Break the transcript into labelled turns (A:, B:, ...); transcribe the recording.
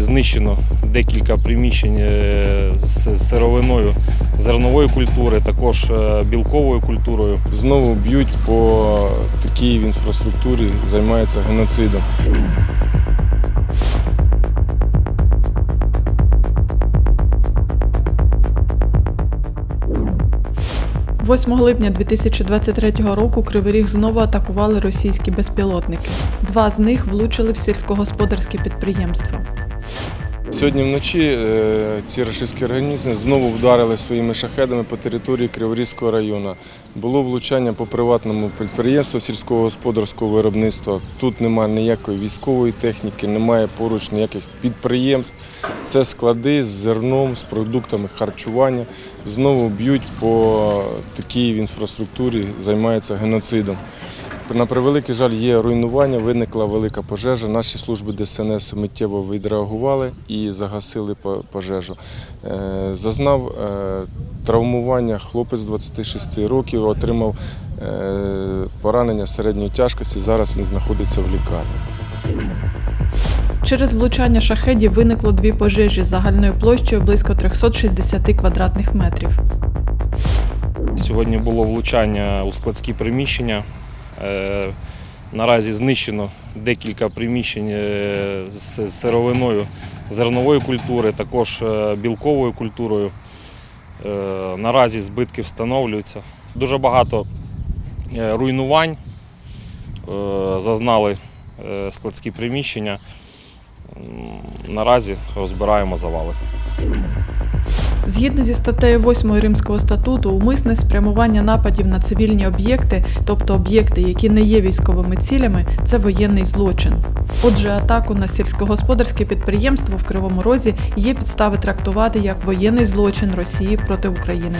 A: Знищено декілька приміщень е, з сировиною зернової культури, також е, білковою культурою.
B: Знову б'ють по такій інфраструктурі, займаються геноцидом.
C: 8 липня 2023 року Кривий Ріг знову атакували російські безпілотники. Два з них влучили в сільськогосподарське підприємство.
B: Сьогодні вночі е, ці рашистські організми знову вдарили своїми шахедами по території Криворізького району. Було влучання по приватному підприємству сільського господарського виробництва. Тут немає ніякої військової техніки, немає поруч ніяких підприємств. Це склади з зерном, з продуктами харчування. Знову б'ють по такій інфраструктурі, займаються геноцидом. На превеликий жаль, є руйнування, виникла велика пожежа. Наші служби ДСНС миттєво відреагували і загасили пожежу. Е, Зазнав е, травмування хлопець 26 років, отримав е, поранення середньої тяжкості. Зараз він знаходиться в лікарні.
C: Через влучання шахедів виникло дві пожежі загальною площею близько 360 квадратних метрів.
A: Сьогодні було влучання у складські приміщення. Е, Наразі знищено декілька приміщень е, з сировиною зернової культури, також е, білковою культурою. Наразі збитки встановлюються. Дуже багато руйнувань зазнали складські приміщення. Наразі розбираємо завали.
C: Згідно зі статтею 8 Римського статуту, умисне спрямування нападів на цивільні об'єкти, тобто об'єкти, які не є військовими цілями, це воєнний злочин. Отже, атаку на сільськогосподарське підприємство в Кривому Розі є підстави трактувати як воєнний злочин Росії проти України.